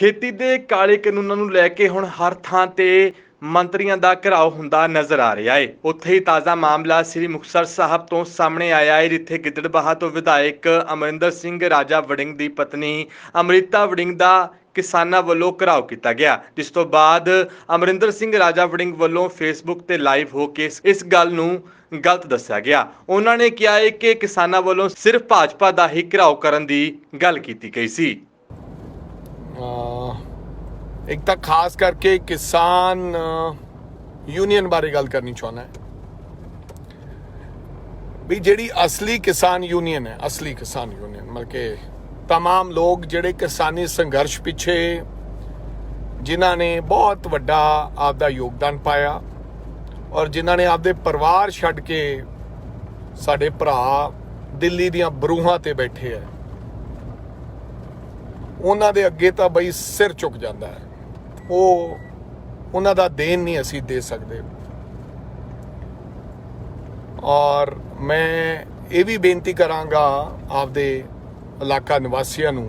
ਖੇਤੀ ਦੇ ਕਾਲੇ ਕਾਨੂੰਨਾਂ ਨੂੰ ਲੈ ਕੇ ਹੁਣ ਹਰ ਥਾਂ ਤੇ ਮੰਤਰੀਆਂ ਦਾ ਘਿਰਾਓ ਹੁੰਦਾ ਨਜ਼ਰ ਆ ਰਿਹਾ ਏ। ਉੱਥੇ ਹੀ ਤਾਜ਼ਾ ਮਾਮਲਾ ਸ੍ਰੀ ਮੁਕਤਸਰ ਸਾਹਿਬ ਤੋਂ ਸਾਹਮਣੇ ਆਇਆ ਏ, ਜਿੱਥੇ ਗਿੱਦੜਬਾਹਾ ਤੋਂ ਵਿਧਾਇਕ ਅਮਰਿੰਦਰ ਸਿੰਘ, ਰਾਜਾ ਵੜਿੰਗ ਦੀ ਪਤਨੀ ਅਮ੍ਰਿਤਾ ਵੜਿੰਗ ਦਾ ਕਿਸਾਨਾਂ ਵੱਲੋਂ ਘਿਰਾਓ ਕੀਤਾ ਗਿਆ। ਜਿਸ ਤੋਂ ਬਾਅਦ ਅਮਰਿੰਦਰ ਸਿੰਘ, ਰਾਜਾ ਵੜਿੰਗ ਵੱਲੋਂ ਫੇਸਬੁੱਕ ਤੇ ਲਾਈਵ ਹੋ ਕੇ ਇਸ- ਗੱਲ ਨੂੰ ਗਲਤ ਦੱਸਿਆ ਗਿਆ। ਉਹਨਾਂ ਨੇ ਕਿਹਾ ਏ ਕਿ ਕਿਸਾਨਾਂ ਵੱਲੋਂ ਸਿਰਫ ਭਾਜਪਾ ਦਾ ਹੀ ਘਿਰਾਓ ਕਰਨ ਦੀ ਗੱਲ ਕੀਤੀ ਗਈ ਸੀ। ਇੱਕ ਤਾਂ ਖਾਸ ਕਰਕੇ ਕਿਸਾਨ ਯੂਨੀਅਨ ਬਾਰੇ ਗੱਲ ਕਰਨੀ ਚਾਹੁੰਦਾ ਹੈ ਵੀ ਜਿਹੜੀ ਅਸਲੀ ਕਿਸਾਨ ਯੂਨੀਅਨ ਹੈ ਅਸਲੀ ਕਿਸਾਨ ਯੂਨੀਅਨ ਮਤਲਬ ਕਿ तमाम ਲੋਕ ਜਿਹੜੇ ਕਿਸਾਨੀ ਸੰਘਰਸ਼ ਪਿੱਛੇ ਜਿਨ੍ਹਾਂ ਨੇ ਬਹੁਤ ਵੱਡਾ ਆਪਦਾ ਯੋਗਦਾਨ ਪਾਇਆ ਔਰ ਜਿਨ੍ਹਾਂ ਨੇ ਆਪਦੇ ਪਰਿਵਾਰ ਛੱਡ ਕੇ ਸਾਡੇ ਭਰਾ ਦਿੱਲੀ ਦੀਆਂ ਬਰੂਹਾਂ ਤੇ ਬੈਠੇ ਆ ਉਹਨਾਂ ਦੇ ਅੱਗੇ ਤਾਂ ਬਈ ਸਿਰ ਝੁਕ ਜਾਂਦਾ ਹੈ। ਉਹ ਉਹਨਾਂ ਦਾ ਦੇਣ ਨਹੀਂ ਅਸੀਂ ਦੇ ਸਕਦੇ। ਔਰ ਮੈਂ ਇਹ ਵੀ ਬੇਨਤੀ ਕਰਾਂਗਾ ਆਪਦੇ ਇਲਾਕਾ ਨਿਵਾਸੀਆਂ ਨੂੰ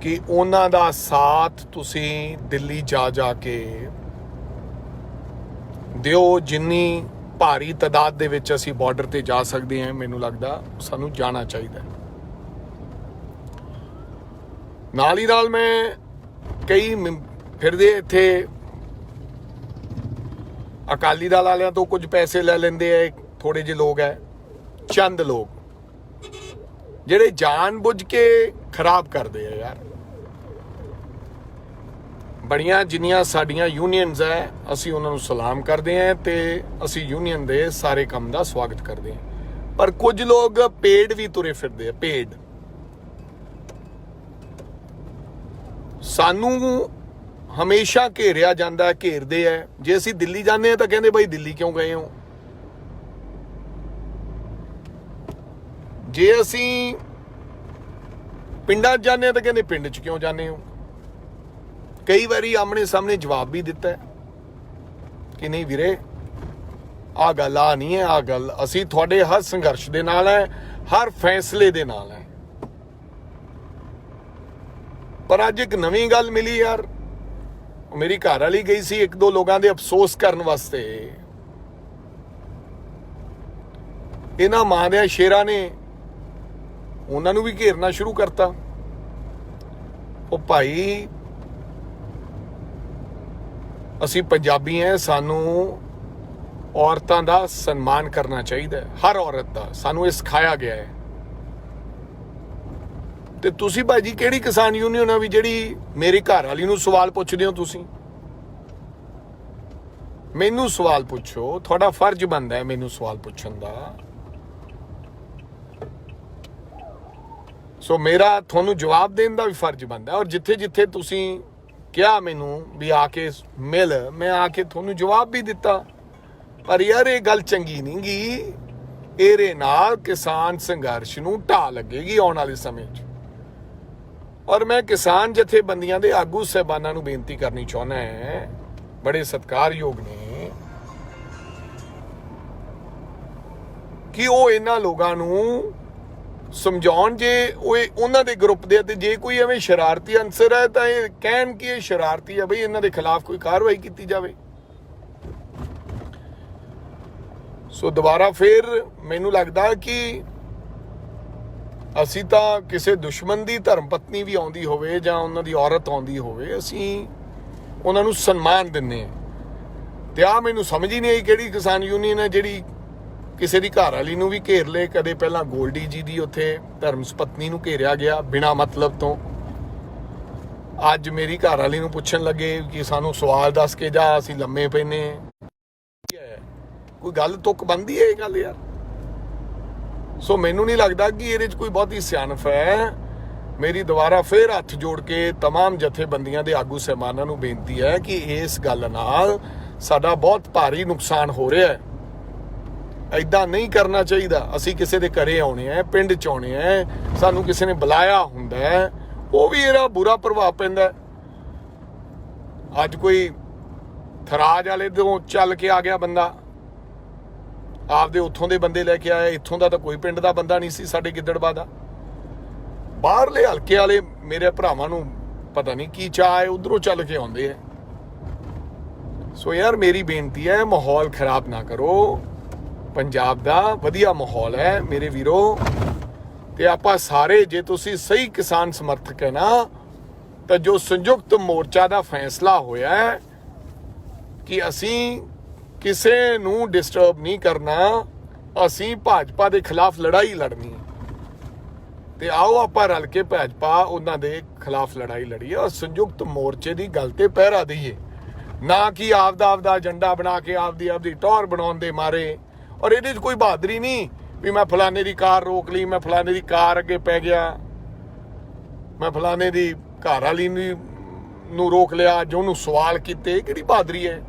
ਕਿ ਉਹਨਾਂ ਦਾ ਸਾਥ ਤੁਸੀਂ ਦਿੱਲੀ ਜਾ ਜਾ ਕੇ ਦਿਓ। ਜਿੰਨੀ ਭਾਰੀ ਤਦਾਦ ਦੇ ਵਿੱਚ ਅਸੀਂ ਬਾਰਡਰ ਤੇ ਜਾ ਸਕਦੇ ਹਾਂ, ਮੈਨੂੰ ਲੱਗਦਾ ਸਾਨੂੰ ਜਾਣਾ ਚਾਹੀਦਾ ਹੈ ਨਾਲ ਹੀ ਨਾਲ ਮੈਂ ਕਈ ਫਿਰਦੇ ਇੱਥੇ ਅਕਾਲੀ ਦਲ ਵਾਲਿਆਂ ਤੋਂ ਕੁਝ ਪੈਸੇ ਲੈ ਲੈਂਦੇ ਆ ਥੋੜੇ ਜਿਹੇ ਲੋਕ ਐ, ਚੰਦ ਲੋਕ, ਜਿਹੜੇ ਜਾਣ ਬੁੱਝ ਕੇ ਖਰਾਬ ਕਰਦੇ ਆ ਯਾਰ। ਬੜੀਆਂ ਜਿੰਨੀਆਂ ਸਾਡੀਆਂ ਯੂਨੀਅਨਸ ਐ, ਅਸੀਂ ਉਹਨਾਂ ਨੂੰ ਸਲਾਮ ਕਰਦੇ ਆ ਤੇ ਅਸੀਂ ਯੂਨੀਅਨ ਦੇ ਸਾਰੇ ਕੰਮ ਦਾ ਸਵਾਗਤ ਕਰਦੇ ਆ ਪਰ ਕੁਝ ਲੋਕ ਪੇਡ ਵੀ ਤੁਰੇ ਫਿਰਦੇ ਆ ਪੇਡ ਸਾਨੂੰ ਹਮੇਸ਼ਾ ਘੇਰਿਆ ਜਾਂਦਾ ਹੈ, ਘੇਰਦੇ ਆ ਜੇ ਅਸੀਂ ਦਿੱਲੀ ਜਾਂਦੇ ਆ ਤਾਂ ਕਹਿੰਦੇ ਬਾਈ ਦਿੱਲੀ ਕਿਉਂ ਗਏ ਹੋ? ਜੇ ਅਸੀਂ ਪਿੰਡਾਂ 'ਚ ਜਾਂਦੇ ਆ ਤਾਂ ਕਹਿੰਦੇ ਪਿੰਡ 'ਚ ਕਿਉਂ ਜਾਂਦੇ ਹੋ? ਕਈ ਵਾਰੀ ਆਮਣੇ ਸਾਹਮਣੇ ਜਵਾਬ ਵੀ ਦਿੱਤਾ ਕਿ ਨਹੀਂ ਵੀਰੇ ਆ ਗੱਲ ਆ ਨਹੀਂ ਹੈ ਆ ਗੱਲ। ਅਸੀਂ ਤੁਹਾਡੇ ਹਰ ਸੰਘਰਸ਼ ਦੇ ਨਾਲ ਹੈ, ਹਰ ਫੈਸਲੇ ਦੇ ਨਾਲ ਹੈ। ਪਰ ਅੱਜ ਇੱਕ ਨਵੀਂ ਗੱਲ ਮਿਲੀ ਯਾਰ। ਮੇਰੀ ਘਰ ਵਾਲੀ ਗਈ ਸੀ ਇੱਕ ਦੋ ਲੋਕਾਂ ਦੇ ਅਫਸੋਸ ਕਰਨ ਵਾਸਤੇ। ਇਹਨਾਂ ਮਾਂ ਦੇ ਸ਼ੇਰਾਂ ਨੇ ਉਹਨਾਂ ਨੂੰ ਵੀ ਘੇਰਨਾ ਸ਼ੁਰੂ ਕਰਤਾ। ਉਹ ਭਾਈ, ਅਸੀਂ ਪੰਜਾਬੀ ਐ ਸਾਨੂੰ ਔਰਤਾਂ ਦਾ ਸਨਮਾਨ ਕਰਨਾ ਚਾਹੀਦਾ ਹੈ। ਹਰ ਔਰਤ ਦਾ, ਸਾਨੂੰ ਇਹ ਸਿਖਾਇਆ ਗਿਆ ਹੈ। ਤੇ ਤੁਸੀਂ ਭਾਜੀ ਕਿਹੜੀ ਕਿਸਾਨ ਯੂਨੀਅਨ ਆ ਵੀ ਜਿਹੜੀ ਮੇਰੀ ਘਰ ਵਾਲੀ ਨੂੰ ਸਵਾਲ ਪੁੱਛਦੇ ਹੋ ਤੁਸੀਂ? ਮੈਨੂੰ ਸਵਾਲ ਪੁੱਛੋ, ਤੁਹਾਡਾ ਫਰਜ਼ ਬਣਦਾ ਹੈ ਮੈਨੂੰ ਸਵਾਲ ਪੁੱਛਣ ਦਾ। ਸੋ ਮੇਰਾ ਤੁਹਾਨੂੰ ਜਵਾਬ ਦੇਣ ਦਾ ਵੀ ਫਰਜ਼ ਬਣਦਾ ਔਰ ਜਿੱਥੇ ਜਿੱਥੇ ਤੁਸੀਂ ਕਿਹਾ ਮੈਨੂੰ ਵੀ ਆ ਕੇ ਮਿਲ, ਮੈਂ ਆ ਕੇ ਤੁਹਾਨੂੰ ਜਵਾਬ ਵੀ ਦਿੱਤਾ। ਪਰ ਯਾਰ ਇਹ ਗੱਲ ਚੰਗੀ ਨਹੀਂ ਗੀ। ਇਹਦੇ ਨਾਲ ਕਿਸਾਨ ਸੰਘਰਸ਼ ਨੂੰ ਢਾਹ ਲੱਗੇਗੀ ਆਉਣ ਵਾਲੇ ਸਮੇਂ 'ਚ। ਔਰ ਮੈਂ ਕਿਸਾਨ ਜਥੇਬੰਦੀਆਂ ਦੇ ਆਗੂ ਸਹਿਬਾਨਾਂ ਨੂੰ ਬੇਨਤੀ ਕਰਨੀ ਚਾਹੁੰਦਾ ਹੈ, ਬੜੇ ਸਤਿਕਾਰਯੋਗ ਨੇ, ਕਿ ਉਹ ਇਹਨਾਂ ਲੋਕਾਂ ਨੂੰ ਸਮਝਾਉਣ ਜੇ ਉਹ ਉਹਨਾਂ ਦੇ ਗਰੁੱਪ ਦੇ ਤੇ ਜੇ ਕੋਈ ਐਵੇਂ ਸ਼ਰਾਰਤੀ ਅਨਸਰ ਹੈ ਤਾਂ ਇਹ ਕਹਿਣ ਕਿ ਇਹ ਸ਼ਰਾਰਤੀ ਹੈ ਬਈ ਇਹਨਾਂ ਦੇ ਖਿਲਾਫ ਕੋਈ ਕਾਰਵਾਈ ਕੀਤੀ ਜਾਵੇ। ਸੋ ਦੁਬਾਰਾ ਫੇਰ ਮੈਨੂੰ ਲੱਗਦਾ ਕਿ ਅਸੀਂ ਤਾਂ ਕਿਸੇ ਦੁਸ਼ਮਣ ਦੀ ਧਰਮ ਪਤਨੀ ਵੀ ਆਉਂਦੀ ਹੋਵੇ ਜਾਂ ਉਹਨਾਂ ਦੀ ਔਰਤ ਆਉਂਦੀ ਹੋਵੇ, ਅਸੀਂ ਉਹਨਾਂ ਨੂੰ ਸਨਮਾਨ ਦਿੰਨੇ ਆ ਤੇ ਆ ਮੈਨੂੰ ਸਮਝ ਹੀ ਨਹੀਂ ਆਈ ਕਿਹੜੀ ਕਿਸਾਨ ਯੂਨੀਅਨ ਹੈ ਜਿਹੜੀ ਕਿਸੇ ਦੀ ਘਰ ਵਾਲੀ ਨੂੰ ਵੀ ਘੇਰ ਲੇ। ਕਦੇ ਪਹਿਲਾਂ ਗੋਲਡੀ ਜੀ ਦੀ ਉੱਥੇ ਧਰਮ ਪਤਨੀ ਨੂੰ ਘੇਰਿਆ ਗਿਆ ਬਿਨਾ ਮਤਲਬ ਤੋਂ। ਅੱਜ ਮੇਰੀ ਘਰ ਵਾਲੀ ਨੂੰ ਪੁੱਛਣ ਲੱਗੇ ਕਿ ਸਾਨੂੰ ਸਵਾਲ ਦੱਸ ਕੇ ਜਾ, ਅਸੀਂ ਲੰਮੇ ਪੈਨੇ ਕੋਈ ਗੱਲ ਤੁੱਕ ਬੰਦੀ ਹੈ ਇਹ ਗੱਲ ਯਾਰ? ਸੋ ਮੈਨੂੰ ਨਹੀਂ ਲੱਗਦਾ ਕਿ ਇਹਦੇ 'ਚ ਕੋਈ ਬਹੁਤੀ ਸਿਆਣਪ ਹੈ ਮੇਰੀ ਦੁਬਾਰਾ ਫੇਰ ਹੱਥ ਜੋੜ ਕੇ तमाम ਜਥੇਬੰਦੀਆਂ ਦੇ ਆਗੂ ਸਹਿਮਾਨਾਂ ਨੂੰ ਬੇਨਤੀ ਹੈ ਕਿ ਇਸ ਗੱਲ ਨਾਲ ਸਾਡਾ ਬਹੁਤ ਭਾਰੀ ਨੁਕਸਾਨ ਹੋ ਰਿਹਾ ਹੈ ਐਦਾਂ ਨਹੀਂ ਕਰਨਾ ਚਾਹੀਦਾ ਅਸੀਂ ਕਿਸੇ ਦੇ ਘਰੇ ਆਉਣੇ ਆ ਪਿੰਡ ਚ ਆਉਣੇ ਆ ਸਾਨੂੰ ਕਿਸੇ ਨੇ ਬੁਲਾਇਆ ਹੁੰਦਾ ਹੈ ਉਹ ਵੀ ਇਹਦਾ ਬੁਰਾ ਪ੍ਰਭਾਵ ਪੈਂਦਾ ਹੈ। ਅੱਜ ਕੋਈ ਥਰਾਜ ਵਾਲੇ ਤੋਂ ਚੱਲ ਕੇ ਆ ਗਿਆ ਬੰਦਾ ਆਪਦੇ ਉੱਥੋਂ ਦੇ ਬੰਦੇ ਲੈ ਕੇ ਆਇਆ, ਇੱਥੋਂ ਦਾ ਤਾਂ ਕੋਈ ਪਿੰਡ ਦਾ ਬੰਦਾ ਨਹੀਂ ਸੀ ਸਾਡੇ ਗਿੱਦੜਬਾ ਦਾ। ਬਾਹਰਲੇ ਹਲਕੇ ਵਾਲੇ ਮੇਰੇ ਭਰਾਵਾਂ ਨੂੰ ਪਤਾ ਨਹੀਂ ਕੀ ਚਾਹ ਹੈ, ਉਧਰੋਂ ਚੱਲ ਕੇ ਆਉਂਦੇ ਆ ਸੋ ਯਾਰ ਮੇਰੀ ਬੇਨਤੀ ਹੈ, ਮਾਹੌਲ ਖਰਾਬ ਨਾ ਕਰੋ। ਪੰਜਾਬ ਦਾ ਵਧੀਆ ਮਾਹੌਲ ਹੈ ਮੇਰੇ ਵੀਰੋ। ਤੇ ਆਪਾਂ ਸਾਰੇ, ਜੇ ਤੁਸੀਂ ਸਹੀ ਕਿਸਾਨ ਸਮਰਥਕ ਹੈ ਨਾ, ਤਾਂ ਜੋ ਸੰਯੁਕਤ ਮੋਰਚਾ ਦਾ ਫੈਸਲਾ ਹੋਇਆ ਹੈ ਕਿ ਅਸੀਂ ਕਿਸੇ ਨੂੰ ਡਿਸਟਰਬ ਨਹੀਂ ਕਰਨਾ, ਅਸੀਂ ਭਾਜਪਾ ਦੇ ਖਿਲਾਫ ਲੜਾਈ ਲੜਨੀ ਤੇ ਆਓ ਆਪਾਂ ਰਲ ਕੇ ਭਾਜਪਾ ਉਹਨਾਂ ਦੇ ਖਿਲਾਫ ਲੜਾਈ ਲੜੀਏ ਔਰ ਸੰਯੁਕਤ ਮੋਰਚੇ ਦੀ ਗੱਲ ਤੇ ਪਹਿਰਾ ਦਈਏ। ਨਾ ਕਿ ਆਪ ਦਾ ਆਪ ਦਾ ਏਜੰਡਾ ਬਣਾ ਕੇ ਆਪ ਦੀ ਆਪ ਦੀ ਟੌਰ ਬਣਾਉਣ ਦੇ ਮਾਰੇ। ਔਰ ਇਹਦੇ 'ਚ ਕੋਈ ਬਹਾਦਰੀ ਨਹੀਂ ਵੀ ਮੈਂ ਫਲਾਣੇ ਦੀ ਕਾਰ ਰੋਕ ਲਈ, ਮੈਂ ਫਲਾਣੇ ਦੀ ਕਾਰ ਅੱਗੇ ਪੈ ਗਿਆ। ਮੈਂ ਫਲਾਣੇ ਦੀ ਘਰ ਵਾਲੀ ਨੂੰ ਰੋਕ ਲਿਆ, ਜੋ ਉਹਨੂੰ ਸਵਾਲ ਕੀਤੇ ਕਿਹੜੀ ਬਹਾਦਰੀ ਹੈ?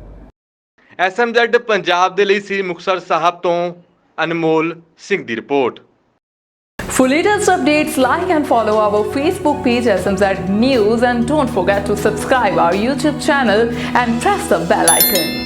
ਐਸਐਮਜ਼ੈਡ ਪੰਜਾਬ ਦੇ ਲਈ ਸ੍ਰੀ ਮੁਕਤਸਰ ਸਾਹਿਬ ਤੋਂ ਅਨਮੋਲ ਸਿੰਘ ਦੀ report For latest updates, like and follow our Facebook page SMZ News and don't forget to subscribe our YouTube channel and press the bell icon.